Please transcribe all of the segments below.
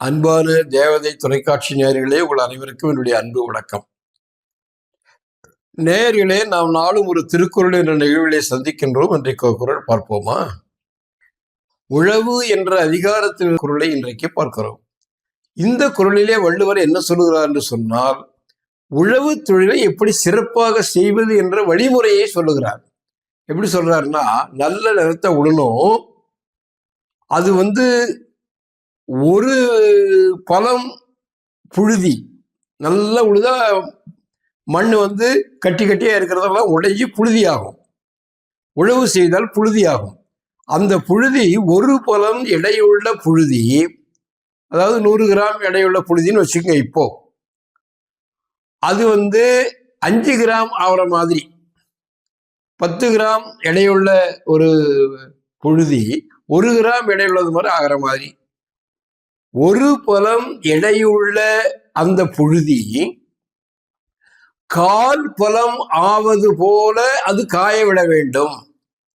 அன்பான தேவதை தொலைக்காட்சி நேயர்களே உங்கள் அனைவருக்கும் என்னுடைய அன்பு வணக்கம். நேயர்களே நாம் நாளும் ஒரு திருக்குறள் என்ற நிகழ்விலே சந்திக்கின்றோம். இன்றைக்கு குரல் பார்ப்போமா? உழவு என்ற அதிகாரத்தின் குரலை இன்றைக்கு பார்க்கிறோம். இந்த குரலிலே வள்ளுவர் என்ன சொல்லுகிறார் என்று சொன்னால் உழவு தொழிலை எப்படி சிறப்பாக செய்வது என்ற வழிமுறையை சொல்லுகிறார். எப்படி சொல்றாருன்னா நல்ல நிலத்தை உழணும் அது வந்து ஒரு பழம் புழுதி நல்லா உழுதா மண் வந்து கட்டி கட்டியாக இருக்கிறதெல்லாம் உடைஞ்சி புழுதி ஆகும் உழவு செய்தால் புழுதி ஆகும் அந்த புழுதி ஒரு பழம் எடையுள்ள புழுதி அதாவது நூறு கிராம் எடையுள்ள புழுதின்னு வச்சுக்கோங்க இப்போ. அது வந்து அஞ்சு கிராம் ஆகிற மாதிரி. பத்து கிராம் எடையுள்ள ஒரு புழுதி ஒரு கிராம் எடையுள்ளது மாதிரி ஆகிற மாதிரி. ஒரு பலம் எடையுள்ள அந்த புழுதி கால் பழம் ஆவது போல அது காய விட வேண்டும்.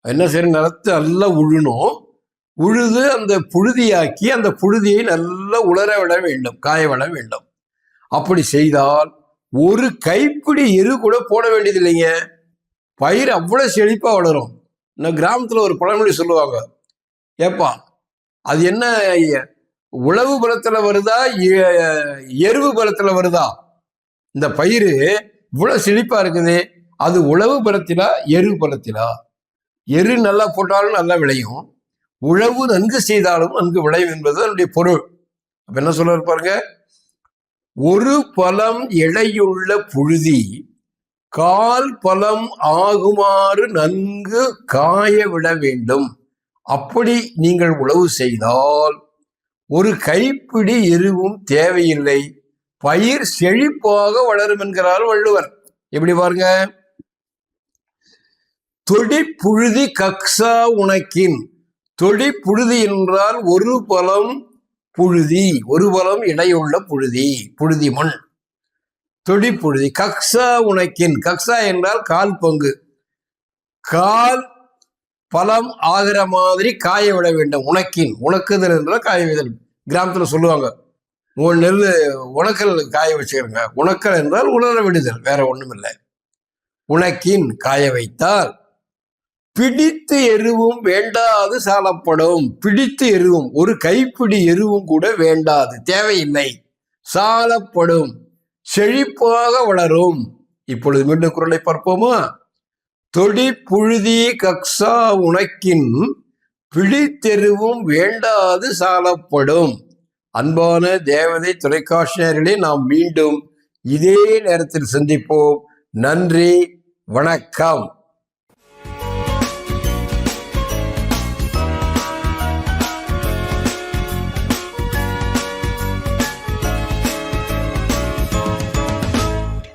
என்ன சரி நிலத்தை நல்லா உழுணும். உழுது அந்த புழுதியாக்கி அந்த புழுதியை நல்லா உலர விட வேண்டும் காய விட வேண்டும். அப்படி செய்தால் ஒரு கைப்பிடி எரு கூட போட வேண்டியது இல்லைங்க பயிர் அவ்வளோ செழிப்பாக வளரும். இந்த கிராமத்தில் ஒரு பழமொழி சொல்லுவாங்க. ஏப்பா அது என்ன உழவு பலத்துல வருதா எ- எருவு பலத்துல வருதா? இந்த பயிர் இவ்வளவு செழிப்பா இருக்குது. அது உழவு பலத்திலா எரு பலத்திலா எரு நல்லா போட்டாலும் நல்லா விளையும். உழவு நன்கு செய்தாலும் நன்கு விளையும் என்பது அதனுடைய பொருள். அப்ப என்ன சொல்ல பாருங்க? ஒரு பலம் இழையுள்ள புழுதி கால் பலம் ஆகுமாறு நன்கு காய விட வேண்டும். அப்படி நீங்கள் உழவு செய்தால் ஒரு கைப்பிடி எருவும் தேவையில்லை. பயிர் செழிப்பாக வளரும் என்கிறார் வள்ளுவர். எப்படி பாருங்க? தொடி புழுதி கக்ஸா உனக்கின். தொடி புழுதி என்றால் ஒரு பலம் புழுதி. ஒரு பலம் இடையுள்ள புழுதி. புழுதி மண் தொடி புழுதி கக்ஸா உனக்கின். கக்ஸா என்றால் கால் பங்கு. கால் பழம் ஆகிற மாதிரி காய விட வேண்டும். உனக்கின் உனக்குதல் என்றால் காய விதல் கிராமத்தில் சொல்லுவாங்க உன் நெல் உணக்கல் காய வச்சுக்கிறங்க. உணக்கல் என்றால் உணர விடுதல் வேற ஒன்றும் இல்லை உனக்கின் காய வைத்தால் பிடித்து எருவும் வேண்டாது சாலப்படும். பிடித்து எருவும் ஒரு கைப்பிடி எருவும் கூட வேண்டாது. தேவையில்லை. சாலப்படும். செழிப்பாக வளரும். இப்பொழுது மீண்டும் குரலை பார்ப்போமா? தொடி புழுதி கக்ஸா உனக்கின் பிடித்தெருவும் வேண்டாது சாலப்படும். அன்பான தேவதை தொலைக்காட்சியர்களே நாம் மீண்டும் இதே நேரத்தில் சந்திப்போம். நன்றி வணக்கம்.